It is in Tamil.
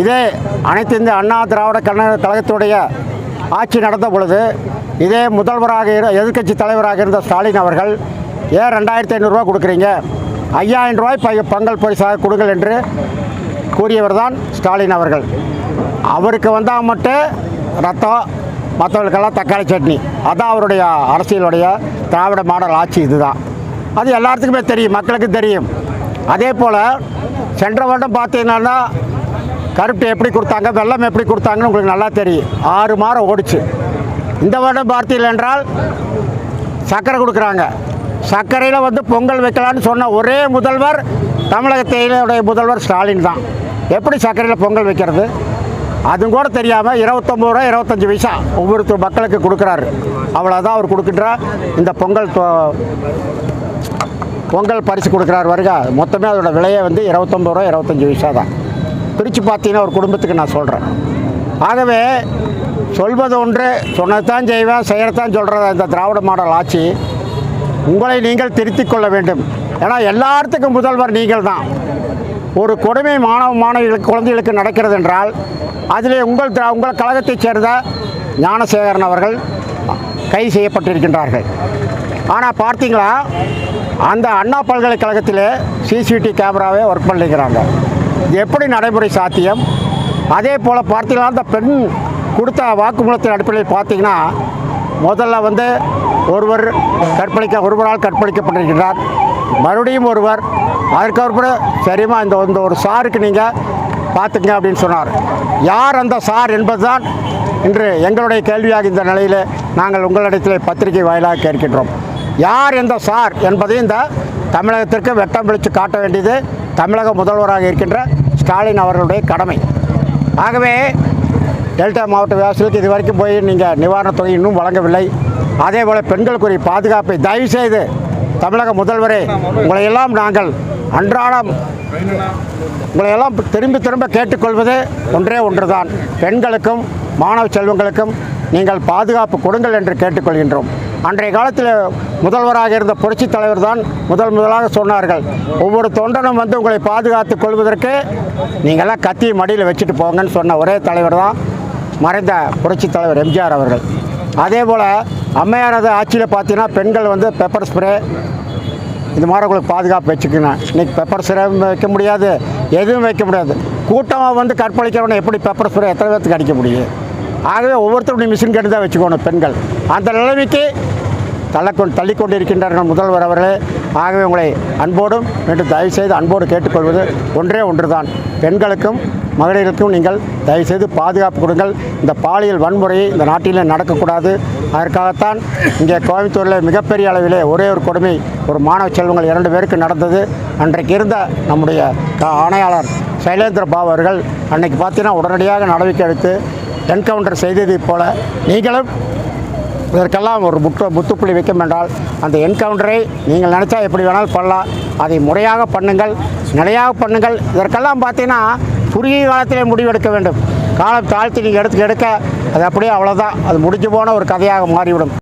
இதே அனைத்து இந்திய அண்ணா திராவிட கழக கழகத்துடைய ஆட்சி நடந்த பொழுது இதே முதல்வராக இரு எதிர்க்கட்சி தலைவராக இருந்த ஸ்டாலின் அவர்கள் ஏன் ரெண்டாயிரத்தி ஐநூறுரூவா கொடுக்குறீங்க. ஐயாயிரம் ரூபாய் ப பங்கல் பரிசாக கொடுங்கள் என்று கூறியவர் தான் ஸ்டாலின் அவர்கள். அவருக்கு வந்தால் மட்டும் ரத்தம் மற்றவர்களுக்கெல்லாம் தக்காளி சட்னி. அதான் அவருடைய அரசியலுடைய திராவிட மாடல் ஆட்சி இதுதான். அது எல்லாத்துக்குமே தெரியும் மக்களுக்கு தெரியும். அதே போல் சென்ற வருடம் பார்த்தீங்கன்னா கருப்பு எப்படி கொடுத்தாங்க வெள்ளம் எப்படி கொடுத்தாங்கன்னு உங்களுக்கு நல்லா தெரியும். ஆறு மாதம் ஓடிச்சு. இந்த வருடம் பார்த்தீர்கள் என்றால் சர்க்கரை கொடுக்குறாங்க. சர்க்கரையில் வந்து பொங்கல் வைக்கலான்னு சொன்ன ஒரே முதல்வர் தமிழகத்தினுடைய முதல்வர் ஸ்டாலின் தான். எப்படி சர்க்கரையில் பொங்கல் வைக்கிறது? அதுவும் கூட தெரியாமல் இருபத்தொம்பது ரூபா இருபத்தஞ்சி வயசா ஒவ்வொருத்தர் மக்களுக்கு கொடுக்குறாரு. அவ்வளோதான் அவர் கொடுக்கின்ற இந்த பொங்கல் தொ- பொங்கல் பரிசு கொடுக்குறாரு. வருக மொத்தமே அதோட விலையை வந்து இருபத்தொம்பது ரூபா இருபத்தஞ்சி பைசா தான். பிரித்து பார்த்தீங்கன்னா ஒரு குடும்பத்துக்கு நான் சொல்கிறேன் ஆகவே சொல்வது ஒன்று சொன்னதான் செய்வேன் செய்யறதான் சொல்கிறத இந்த திராவிட மாடல் ஆட்சி உங்களை நீங்கள் திருத்திக் கொள்ள வேண்டும். ஏன்னா எல்லாத்துக்கும் முதல்வர் நீங்கள் தான். ஒரு கொடுமை மாணவ மாணவிகளுக்கு குழந்தைகளுக்கு நடக்கிறது என்றால் அதிலே உங்கள் திரா- உங்கள் கழகத்தைச் சேர்ந்த ஞானசேகரன் அவர்கள் கைது செய்யப்பட்டிருக்கின்றார்கள். ஆனால் பார்த்தீங்களா அந்த அண்ணா பல்கலைக்கழகத்திலே சிசிடிவி கேமராவே ஒர்க் பண்ணிக்கிறாங்க. எப்படி நடைமுறை சாத்தியம்? அதே போல் பார்த்தீங்கன்னா அந்த பெண் கொடுத்த வாக்குமூலத்தின் அடிப்படையில் பார்த்தீங்கன்னா முதல்ல வந்து ஒருவர் கற்பழிக்க ஒருவரால் கற்பழிக்கப்பட்டிருக்கிறார். மறுபடியும் ஒருவர் அதற்கப்புறம் சரிமா இந்த இந்த ஒரு சாருக்கு நீங்கள் பார்த்துங்க அப்படின்னு சொன்னார். யார் அந்த சார் என்பதுதான் இன்று எங்களுடைய கேள்வியாக இந்த நிலையில் நாங்கள் உங்களிடத்தில் பத்திரிகை வாயிலாக கேட்கின்றோம். யார் எந்த சார் என்பதை இந்த தமிழகத்திற்கு வெட்டம் விழித்து காட்ட வேண்டியது தமிழக முதல்வராக இருக்கின்ற ஸ்டாலின் அவர்களுடைய கடமை. ஆகவே டெல்டா மாவட்ட விவசாயிகளுக்கு இது வரைக்கும் போய் நீங்கள் நிவாரணத் தொகை இன்னும் வழங்கவில்லை. அதே போல் பெண்களுக்குரிய பாதுகாப்பை தயவு செய்து தமிழக முதல்வரே உங்களை எல்லாம் நாங்கள் அன்றாடம் உங்களை எல்லாம் திரும்பி திரும்ப கேட்டுக்கொள்வது ஒன்றே ஒன்றுதான். பெண்களுக்கும் மாணவ செல்வங்களுக்கும் நீங்கள் பாதுகாப்பு கொடுங்கள் என்று கேட்டுக்கொள்கின்றோம். அன்றைய காலத்தில் முதல்வராக இருந்த புரட்சி தலைவர் தான் முதல் முதலாக சொன்னார்கள். ஒவ்வொரு தொண்டனும் வந்து உங்களை பாதுகாத்து கொள்வதற்கு நீங்கள்லாம் கத்தி மடியில் வச்சுட்டு போங்கன்னு சொன்ன ஒரே தலைவர் தான் மறைந்த புரட்சித் தலைவர் எம்ஜிஆர் அவர்கள். அதே போல் அம்மையாரது ஆட்சியில் பார்த்தீங்கன்னா பெண்கள் வந்து பெப்பர் ஸ்ப்ரே இந்த மாதிரி உங்களுக்கு பாதுகாப்பு வச்சுக்கணும். இன்னைக்கு பெப்பர் ஸ்ப்ரே வைக்க முடியாது எதுவும் வைக்க முடியாது. கூட்டமாக வந்து கற்பழிக்கிறவனை எப்படி பெப்பர் ஸ்ப்ரே எத்தனை பேர்த்துக்கு அடிக்க முடியும்? ஆகவே ஒவ்வொருத்தருடைய மிஷின் கட்டு தான் வச்சுக்கணும் பெண்கள். அந்த நிலைமைக்கு தள்ளக்கொண்டு தள்ளிக்கொண்டு இருக்கின்றார்கள் முதல்வர் அவர்களே. ஆகவே உங்களை அன்போடும் மீண்டும் தயவு செய்து அன்போடு கேட்டுக்கொள்வது ஒன்றே ஒன்றுதான். பெண்களுக்கும் மகளிருக்கும் நீங்கள் தயவுசெய்து பாதுகாப்பு கொடுங்கள். இந்த பாலியல் வன்முறையை இந்த நாட்டிலே நடக்கக்கூடாது. அதற்காகத்தான் இங்கே கோயம்புத்தூரில் மிகப்பெரிய அளவிலே ஒரே ஒரு கொடுமை ஒரு மாணவ செல்வங்கள் இரண்டு பேருக்கு நடந்தது. அன்றைக்கு இருந்த நம்முடைய ஆணையாளர் சைலேந்திர பாபு அவர்கள் அன்னைக்கு பார்த்தீங்கன்னா உடனடியாக நடவடிக்கை எடுத்து என்கவுண்டர் செய்ததைப் போல நீங்களும் இதற்கெல்லாம் ஒரு முற்று முத்துப்புள்ளி வைக்கும் என்றால் அந்த என்கவுண்டரை நீங்கள் நினச்சா எப்படி வேணாலும் பண்ணலாம். அதை முறையாக பண்ணுங்கள் நிலையாக பண்ணுங்கள். இதற்கெல்லாம் பார்த்தீங்கன்னா குறுகிய காலத்திலே முடிவெடுக்க வேண்டும். காலம் தாழ்த்தி நீங்கள் எடுத்து எடுக்க அது அப்படியே அவ்வளோதான் அது முடிஞ்சு போன ஒரு கதையாக மாறிவிடும்.